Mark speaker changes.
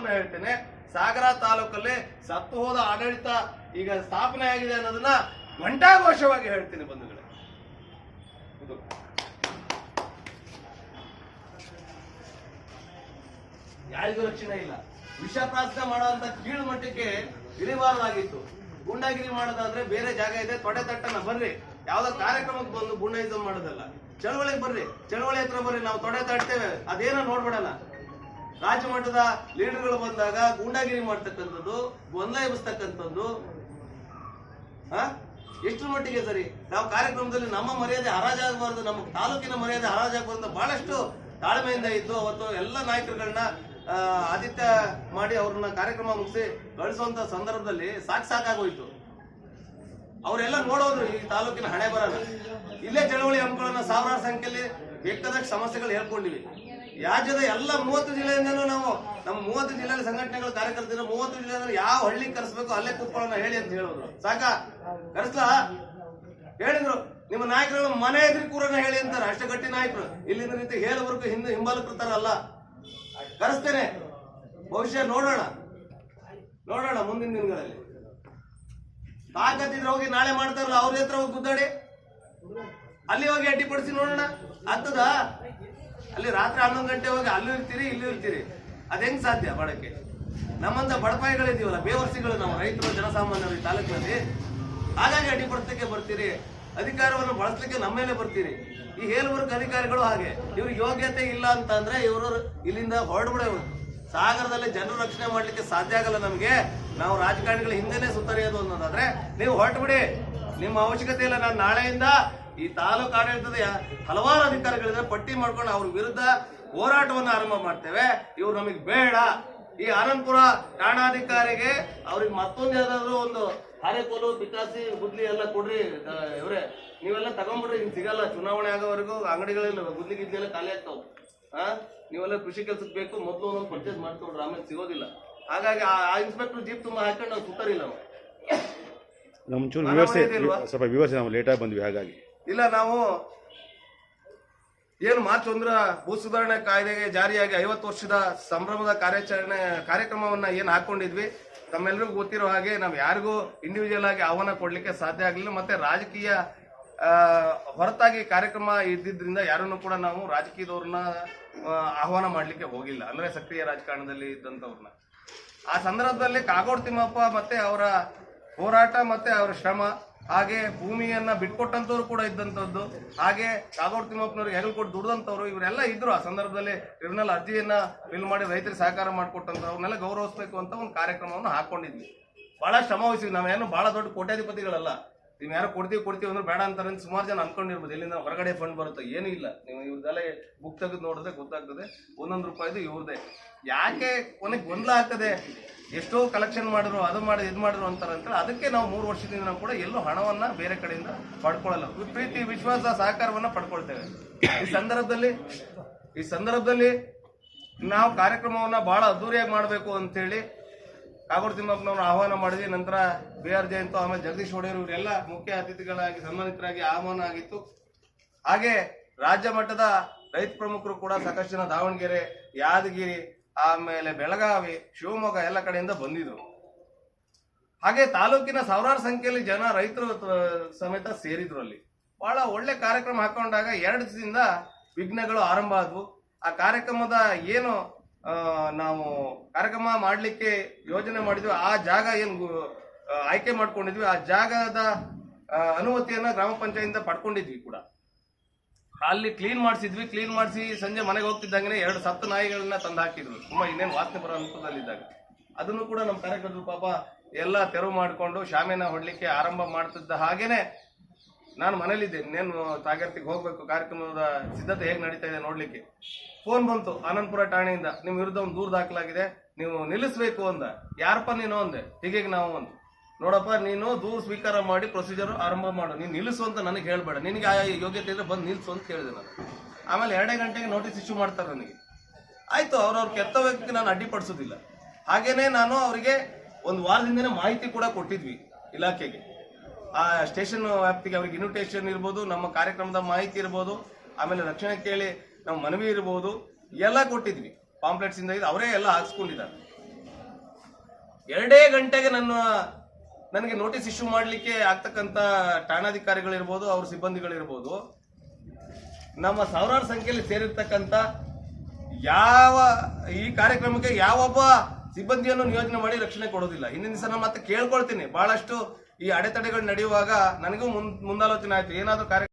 Speaker 1: ವಿಚಾರವನ್ನ ಹೇಳ್ತೇನೆ. ಸಾಗರ ತಾಲೂಕಲ್ಲಿ ಸತ್ತು ಹೋದ ಆಡಳಿತ ಈಗ ಸ್ಥಾಪನೆ ಆಗಿದೆ ಅನ್ನೋದನ್ನ ಘಂಟಾಘೋಷವಾಗಿ ಹೇಳ್ತೀನಿ ಬಂಧುಗಳೇ. ಯಾರಿಗೂ ರಕ್ಷಣೆ ಇಲ್ಲ. ವಿಷ ಪ್ರಾರ್ಥನೆ ಮಾಡುವಂತ ಕೀಳು ಮಟ್ಟಕ್ಕೆ ಇಳಿಬಾರದಾಗಿತ್ತು. ಗುಂಡಾಗಿರಿ ಮಾಡೋದಾದ್ರೆ ಬೇರೆ ಜಾಗ ಇದೆ, ತೊಡೆ ತಟ್ಟನ ಬರ್ರಿ. ಯಾವ್ದೋ ಕಾರ್ಯಕ್ರಮಕ್ಕೆ ಬಂದು ಗುಂಡಾಯಿಸಮ್ ಮಾಡೋದಲ್ಲ. ಚಳವಳಿಗೆ ಬರ್ರಿ. ಚಳವಳಿ ಹತ್ರ ಬರ್ರಿ, ನಾವು ತೊಡೆ ತಟ್ಟೇವೆ ಅದೇನೋ ನೋಡ್ಬಿಡಲ್ಲ. ರಾಜ್ಯ ಮಟ್ಟದ ಲೀಡರ್ಗಳು ಬಂದಾಗ ಗೂಂಡಾಗಿರಿ ಮಾಡ್ತಕ್ಕಂಥದ್ದು, ಗೊಂದಲ ಎಬ್ಬಿಸ್ತಕ್ಕಂಥದ್ದು? ಎಷ್ಟು ಮಟ್ಟಿಗೆ ಸರಿ? ನಾವು ಕಾರ್ಯಕ್ರಮದಲ್ಲಿ ನಮ್ಮ ಮರ್ಯಾದೆ ಹರಾಜಾಗಬಾರದು, ನಮ್ಮ ತಾಲೂಕಿನ ಮರ್ಯಾದೆ ಹರಾಜಾಗಬಾರ್ದು ಬಹಳಷ್ಟು ತಾಳ್ಮೆಯಿಂದ ಇದ್ದು ಅವತ್ತು ಎಲ್ಲ ನಾಯಕರುಗಳನ್ನ ಆದಿತ್ಯ ಮಾಡಿ ಅವ್ರನ್ನ ಕಾರ್ಯಕ್ರಮ ಮುಗಿಸಿ ಕಳಿಸುವಂತ ಸಂದರ್ಭದಲ್ಲಿ ಸಾಕ್ ಸಾಕಾಗೋಯ್ತು. ಅವರೆಲ್ಲ ನೋಡೋದು ಈ ತಾಲೂಕಿನ ಹಣೆ ಬರಲ್ಲ ಇಲ್ಲೇ ಚಳವಳಿ ಹಮ್ಮಿಕೊಳ್ಳೋಣ ಸಾವಿರಾರು ಸಂಖ್ಯೆಯಲ್ಲಿ ಬೇಕಾದಷ್ಟು ಸಮಸ್ಯೆಗಳು ಹೇಳ್ಕೊಂಡಿವಿ. ರಾಜ್ಯದ ಎಲ್ಲ ಮೂವತ್ತು ಜಿಲ್ಲೆಯಿಂದನೂ ನಾವು ನಮ್ಮ ಮೂವತ್ತು ಜಿಲ್ಲೆಯಲ್ಲಿ ಸಂಘಟನೆಗಳು, ಕಾರ್ಯಕರ್ತರು ಮೂವತ್ತು ಜಿಲ್ಲೆ ಯಾವ ಹಳ್ಳಿಗೆ ಕರೆಸ್ಬೇಕು ಅಲ್ಲೇ ಕೂತ್ಕೊಳ್ಳೋಣ ಹೇಳಿ ಅಂತ ಹೇಳಿದ್ರು. ಸಾಕ? ಕರೆಸ್ಲಾ? ಹೇಳಿದ್ರು. ನಿಮ್ಮ ನಾಯಕರುಗಳು ಮನೆ ಎದುರು ಕೂರನ್ನ ಹೇಳಿ ಅಂತಾರೆ. ಅಷ್ಟೇ ಗಟ್ಟಿ ನಾಯಕರು. ಇಲ್ಲಿಂದ ರೀತಿ ಹೇಳುವರೆಗೂ ಹಿಂದೆ ತರಲ್ಲ ಕರೆಸ್ತೇನೆ. ಬಹುಶಃ ನೋಡೋಣ. ನೋಡೋಣ ಮುಂದಿನ ದಿನಗಳಲ್ಲಿ. ತಾಕತ್ತಿದ್ರೆ ಹೋಗಿ ನಾಳೆ ಮಾಡ್ತಾರಲ್ಲ, ಅವ್ರ ಹತ್ರ ಹೋಗಿ ಗುದ್ದಾಡಿ. ಅಲ್ಲಿ ಹೋಗಿ ಅಡ್ಡಿಪಡಿಸಿ ನೋಡೋಣ. ಆಗ್ತದ ಅಲ್ಲಿ ರಾತ್ರಿ ಹನ್ನೊಂದು ಗಂಟೆ ಹೋಗಿ ಅಲ್ಲೂ ಇರ್ತೀರಿ, ಇಲ್ಲೂ ಇರ್ತೀರಿ. ಅದು ಹೆಂಗ್ ಸಾಧ್ಯ ಮಾಡಕ್ಕೆ ನಮ್ಮಂತ ಬಡಪಾಯಿಗಳಿದೀವಲ್ಲ ಬೇವರ್ಸಿಗಳು ನಾವು, ರೈತರು, ಜನಸಾಮಾನ್ಯರು ಈ ತಾಲೂಕಿನಲ್ಲಿ. ಹಾಗಾಗಿ ಅಡ್ಡಿಪಡಿಸ್ಲಿಕ್ಕೆ ಬರ್ತೀರಿ. ಅಧಿಕಾರವನ್ನು ಬಳಸಲಿಕ್ಕೆ ನಮ್ಮ ಮೇಲೆ ಬರ್ತೀರಿ. ಈ ಹೇಳುವರ್ಗ ಅಧಿಕಾರಿಗಳು ಹಾಗೆ. ಇವ್ರಿಗೆ ಯೋಗ್ಯತೆ ಇಲ್ಲ ಅಂತ ಅಂದ್ರೆ ಇವರು ಇಲ್ಲಿಂದ ಹೊರಡ್ಬಿಡೇ ಸಾಗರದಲ್ಲಿ ಜನರು ರಕ್ಷಣೆ ಮಾಡ್ಲಿಕ್ಕೆ ಸಾಧ್ಯ ಆಗಲ್ಲ ನಮಗೆ. ನಾವು ರಾಜಕಾರಣಿಗಳ ಹಿಂದೆನೆ ಸುತ್ತರಿಯೋದು ಅನ್ನೋದಾದ್ರೆ ನೀವು ಹೊರಟ್ಬಿಡಿ. ನಿಮ್ಮ ಅವಶ್ಯಕತೆ ಇಲ್ಲ ನಾನು ನಾಳೆಯಿಂದ ಈ ತಾಲೂಕು ಆಡಳಿತದ ಹಲವಾರು ಅಧಿಕಾರಿಗಳಿದ್ರೆ ಪಟ್ಟಿ ಮಾಡ್ಕೊಂಡು ಅವ್ರ ವಿರುದ್ಧ ಹೋರಾಟವನ್ನು ಆರಂಭ ಮಾಡ್ತೇವೆ. ಇವ್ರು ನಮಗೆ ಬೇಡ. ಈ ಆನಂದಪುರ ಠಾಣಾಧಿಕಾರಿಗೆ ಅವ್ರಿಗೆ ಮತ್ತೊಂದು ಯಾವ್ದಾದ್ರು ಒಂದು ಹಾರೆಕೋಲು ಬಿಕಾಸಿ ಗುದ್ಲಿ ಎಲ್ಲ ಕೊಡ್ರಿ. ಇವ್ರೆ ನೀವೆಲ್ಲ ತಗೊಂಡ್ಬಿಡ್ರಿ ಹಿಂಗ್ ಸಿಗಲ್ಲ. ಚುನಾವಣೆ ಆಗೋವರೆಗೂ ಅಂಗಡಿಗಳಲ್ಲಿ ಗುದ್ಲಿ ಗಿದ್ಲಿ ಎಲ್ಲ ಖಾಲಿ ಆಗ್ತಾವ. ಆ ನೀವೆಲ್ಲ ಕೃಷಿ ಕೆಲ್ಸಕ್ಕೆ ಬೇಕು ಮೊದಲು ಒಂದೊಂದು ಪರ್ಚೇಸ್ ಮಾಡ್ಕೊಡ್ರಿ ಆಮೇಲೆ ಸಿಗೋದಿಲ್ಲ. ಹಾಗಾಗಿ ಆ ಇನ್ಸ್ಪೆಕ್ಟರ್ ಜೀಪ್ ತುಂಬಾ ಹಾಕೊಂಡು ನಾವು ಸುತ್ತರಿಲ್ಲ ನಾವು
Speaker 2: ನಮ್ಮ ಚೂರು ವಿವರಿಸಿ ಸ್ವಲ್ಪ ವಿವರಿಸಿ ನಾವು ಲೇಟಾಗಿ ಬಂದ್ವಿ ಹಾಗಾಗಿ.
Speaker 1: ಇಲ್ಲ, ನಾವು ಏನು ಮಾರ್ಚ್ ಒಂದರ ಭೂ ಸುಧಾರಣೆ ಕಾಯ್ದೆಗೆ ಜಾರಿಯಾಗಿ ಐವತ್ತು ವರ್ಷದ ಸಂಭ್ರಮದ ಕಾರ್ಯಾಚರಣೆ ಕಾರ್ಯಕ್ರಮವನ್ನ ಏನು ಹಾಕೊಂಡಿದ್ವಿ ತಮ್ಮೆಲ್ಲರಿಗೂ ಗೊತ್ತಿರೋ ಹಾಗೆ ನಾವು ಯಾರಿಗೂ ಇಂಡಿವಿಜುವಲ್ ಆಗಿ ಆಹ್ವಾನ ಕೊಡ್ಲಿಕ್ಕೆ ಸಾಧ್ಯ ಆಗಲಿಲ್ಲ. ಮತ್ತೆ ರಾಜಕೀಯ ಹೊರತಾಗಿ ಕಾರ್ಯಕ್ರಮ ಇದ್ದಿದ್ರಿಂದ ಯಾರನ್ನು ಕೂಡ ನಾವು ರಾಜಕೀಯದವ್ರನ್ನ ಆಹ್ವಾನ ಮಾಡ್ಲಿಕ್ಕೆ ಹೋಗಿಲ್ಲ. ಅಂದ್ರೆ ಸಕ್ರಿಯ ರಾಜಕಾರಣದಲ್ಲಿ ಇದ್ದಂಥವ್ರನ್ನ ಆ ಸಂದರ್ಭದಲ್ಲಿ ಕಾಗೋಡು ತಿಮ್ಮಪ್ಪ ಮತ್ತೆ ಅವರ ಹೋರಾಟ ಮತ್ತೆ ಅವರ ಶ್ರಮ ಹಾಗೆ ಭೂಮಿಯನ್ನ ಬಿಟ್ಕೊಟ್ಟಂತವ್ರು ಕೂಡ ಇದ್ದಂಥದ್ದು ಹಾಗೆ ಕಾಗೋಡು ತಿಮ್ಮಪ್ಪನವ್ರಿಗೆ ಹೆಗಲು ಕೊಟ್ಟು ದುಡ್ದಂಥವ್ರು ಇವರೆಲ್ಲ ಇದ್ರು ಆ ಸಂದರ್ಭದಲ್ಲಿ ಕ್ರಿಮಿನಲ್ ಅರ್ಜಿಯನ್ನ ಫಿಲ್ ಮಾಡಿ ರೈತರಿಗೆ ಸಹಕಾರ ಮಾಡಿಕೊಟ್ಟಂಥವ್ರನ್ನೆಲ್ಲ ಗೌರವಿಸಬೇಕು ಅಂತ ಒಂದು ಕಾರ್ಯಕ್ರಮವನ್ನು ಹಾಕೊಂಡಿದ್ವಿ. ಬಹಳ ಶ್ರಮ ವಹಿಸಿದ್ವಿ ನಾವೇನು ಬಹಳ ದೊಡ್ಡ ಕೋಟ್ಯಾಧಿಪತಿಗಳಲ್ಲ. ನೀವು ಯಾರು ಕೊಡ್ತೀವಿ ಕೊಡ್ತೀವಿ ಅಂದ್ರೆ ಬೇಡ ಅಂತಾರೆ ಅಂತ ಸುಮಾರು ಜನ ಅನ್ಕೊಂಡಿರ್ಬೋದು. ಎಲ್ಲಿಂದ ಹೊರಗಡೆ ಫಂಡ್ ಬರುತ್ತೆ ಏನೂ ಇಲ್ಲ. ನೀವು ಇವ್ರದೆಲ್ಲ ಬುಕ್ ತೆಗೆದು ನೋಡಿದ್ರೆ ಗೊತ್ತಾಗ್ತದೆ. ಒಂದೊಂದು ರೂಪಾಯಿದು ಇವ್ರದೇ ಯಾಕೆ ಕೊನೆಗೆ ಗೊಂದಲ ಆಗ್ತದೆ? ಎಷ್ಟೋ ಕಲೆಕ್ಷನ್ ಮಾಡಿದ್ರು, ಅದು ಮಾಡಿ ಇದು ಮಾಡಿದ್ರು ಅಂತಾರೆ ಅಂತ ಅದಕ್ಕೆ ನಾವು ಮೂರು ವರ್ಷದಿಂದ ಕೂಡ ಎಲ್ಲೂ ಹಣವನ್ನು ಬೇರೆ ಕಡೆಯಿಂದ ಪಡ್ಕೊಳ್ಳಲ್ಲ. ಪ್ರೀತಿ, ವಿಶ್ವಾಸ, ಸಹಕಾರವನ್ನು ಪಡ್ಕೊಳ್ತೇವೆ. ಈ ಸಂದರ್ಭದಲ್ಲಿ ಈ ಸಂದರ್ಭದಲ್ಲಿ ನಾವು ಕಾರ್ಯಕ್ರಮವನ್ನು ಬಹಳ ಅದ್ದೂರಿಯಾಗಿ ಮಾಡಬೇಕು ಅಂತೇಳಿ ಕಾಗೋಡು ತಿಮ್ಮಪ್ಪನವ್ರನ್ನ ಆಹ್ವಾನ ಮಾಡಿದ್ವಿ. ನಂತರ ಬಿ ಆರ್ ಜಯಂತು, ಆಮೇಲೆ ಜಗದೀಶ್ ಒಡೆಯರ್ ಇವರೆಲ್ಲ ಮುಖ್ಯ ಅತಿಥಿಗಳಾಗಿ, ಸನ್ಮಾನಿತರಾಗಿ ಆಹ್ವಾನ ಆಗಿತ್ತು. ಹಾಗೆ ರಾಜ್ಯ ಮಟ್ಟದ ರೈತ ಪ್ರಮುಖರು ಕೂಡ ಸಾಕಷ್ಟು ಜನ ದಾವಣಗೆರೆ, ಯಾದಗಿರಿ, ಆಮೇಲೆ ಬೆಳಗಾವಿ, ಶಿವಮೊಗ್ಗ ಎಲ್ಲ ಕಡೆಯಿಂದ ಬಂದಿದ್ರು. ಹಾಗೆ ತಾಲೂಕಿನ ಸಾವಿರಾರು ಸಂಖ್ಯೆಯಲ್ಲಿ ಜನ ರೈತರು ಸಮೇತ ಸೇರಿದ್ರು ಅಲ್ಲಿ. ಬಹಳ ಒಳ್ಳೆ ಕಾರ್ಯಕ್ರಮ ಹಾಕೊಂಡಾಗ ಎರಡು ದಿನದಿಂದ ವಿಘ್ನಗಳು ಆರಂಭ ಆದ್ವು. ಆ ಕಾರ್ಯಕ್ರಮದ ಏನು ನಾವು ಕಾರ್ಯಕ್ರಮ ಮಾಡಲಿಕ್ಕೆ ಯೋಜನೆ ಮಾಡಿದ್ವಿ. ಆ ಜಾಗ ಏನು ಆಯ್ಕೆ ಮಾಡ್ಕೊಂಡಿದ್ವಿ. ಆ ಜಾಗದ ಅನುಮತಿಯನ್ನು ಗ್ರಾಮ ಪಂಚಾಯಿತಿಯಿಂದ ಪಡ್ಕೊಂಡಿದ್ವಿ ಕೂಡ. ಅಲ್ಲಿ ಕ್ಲೀನ್ ಮಾಡಿಸಿದ್ವಿ. ಕ್ಲೀನ್ ಮಾಡಿಸಿ ಸಂಜೆ ಮನೆಗೆ ಹೋಗ್ತಿದ್ದಂಗೆ ಎರಡು ಸತ್ತು ನಾಯಿಗಳನ್ನ ತಂದು ಹಾಕಿದ್ರು. ತುಂಬಾ ಇನ್ನೇನು ವಾಸನೆ ಬರೋ ಅನುಕೂಲದಲ್ಲಿದ್ದಾಗ ಅದನ್ನು ಕೂಡ ನಮ್ಮ ಕಾರ್ಯಕರ್ತರು ಪಾಪ ಎಲ್ಲ ತೆರವು ಮಾಡಿಕೊಂಡು ಶಾಮಿನ ಹೊಡ್ಲಿಕ್ಕೆ ಆರಂಭ ಮಾಡ್ತಿದ್ದ ಹಾಗೇನೆ ನಾನು ಮನೇಲಿದ್ದೆ. ಇನ್ನೇನು ತಾಗರ್ತಿಗೆ ಹೋಗ್ಬೇಕು? ಕಾರ್ಯಕ್ರಮದ ಸಿದ್ಧತೆ ಹೇಗೆ ನಡೀತಾ ಇದೆ ನೋಡ್ಲಿಕ್ಕೆ. ಫೋನ್ ಬಂತು ಆನಂದಪುರ ಠಾಣೆಯಿಂದ. ನಿಮ್ಮ ವಿರುದ್ಧ ಒಂದು ದೂರು ದಾಖಲಾಗಿದೆ. ನೀವು ನಿಲ್ಲಿಸ್ಬೇಕು ಅಂದ. ಯಾರಪ್ಪ ನೀನು ಅಂದೆ? ಹೀಗೆ ನಾವು ಒಂದು ನೋಡಪ್ಪ, ನೀನು ದೂರು ಸ್ವೀಕಾರ ಮಾಡಿ ಪ್ರೊಸೀಜರ್ ಆರಂಭ ಮಾಡು. ನೀನು ನಿಲ್ಲಿಸು ಅಂತ ನನಗೆ ಹೇಳ್ಬೇಡ. ನಿನಗೆ ಆ ಯೋಗ್ಯತೆ ಇದ್ರೆ ಬಂದು ನಿಲ್ಲಿಸು ಅಂತ ಹೇಳಿದೆ ನಾನು. ಆಮೇಲೆ ಎರಡೇ ಗಂಟೆಗೆ ನೋಟಿಸ್ ಇಶ್ಯೂ ಮಾಡ್ತಾರೆ ನನಗೆ. ಆಯ್ತು, ಅವ್ರವ್ರ ಕೆತ್ತವ್ಯಕ್ಕೆ ನಾನು ಅಡ್ಡಿಪಡಿಸೋದಿಲ್ಲ. ಹಾಗೇನೆ ನಾನು ಅವರಿಗೆ ಒಂದು ವಾರದಿಂದನೇ ಮಾಹಿತಿ ಕೂಡ ಕೊಟ್ಟಿದ್ವಿ ಇಲಾಖೆಗೆ. ಆ ಸ್ಟೇಷನ್ ವ್ಯಾಪ್ತಿಗೆ ಅವ್ರಿಗೆ ಇನ್ವಿಟೇಷನ್ ಇರ್ಬೋದು, ನಮ್ಮ ಕಾರ್ಯಕ್ರಮದ ಮಾಹಿತಿ ಇರ್ಬೋದು, ಆಮೇಲೆ ರಕ್ಷಣೆ ಕೇಳಿ ನಮ್ಮ ಮನವಿ ಇರ್ಬೋದು, ಎಲ್ಲ ಕೊಟ್ಟಿದ್ವಿ. ಪಾಂಪ್ಲೆಟ್ಸ್ ಇಂದ ಅವರೇ ಎಲ್ಲ ಹಾಕ್ಸ್ಕೊಂಡಿದ್ದಾರೆ. ಎರಡೇ ಗಂಟೆಗೆ ನನ್ನ, ನನಗೆ ನೋಟಿಸ್ ಇಶ್ಯೂ ಮಾಡಲಿಕ್ಕೆ ಆಗ್ತಕ್ಕಂಥ ಠಾಣಾಧಿಕಾರಿಗಳಿರ್ಬೋದು, ಅವ್ರ ಸಿಬ್ಬಂದಿಗಳಿರ್ಬೋದು, ನಮ್ಮ ಸಾವಿರಾರು ಸಂಖ್ಯೆಯಲ್ಲಿ ಸೇರಿರ್ತಕ್ಕಂಥ ಯಾವ, ಈ ಕಾರ್ಯಕ್ರಮಕ್ಕೆ ಯಾವೊಬ್ಬ ಸಿಬ್ಬಂದಿಯನ್ನು ನಿಯೋಜನೆ ಮಾಡಿ ರಕ್ಷಣೆ ಕೊಡೋದಿಲ್ಲ. ಹಿಂದಿನ ದಿವಸ ನಾನು ಮತ್ತೆ ಕೇಳ್ಕೊಳ್ತೀನಿ. ಬಹಳಷ್ಟು ಈ ಅಡೆತಡೆಗಳು ನಡೆಯುವಾಗ ನನಗೂ ಮುಂದ್ ಮುಂದಾಲೋಚನೆ ಆಯ್ತು ಏನಾದ್ರೂ ಕಾರ್ಯ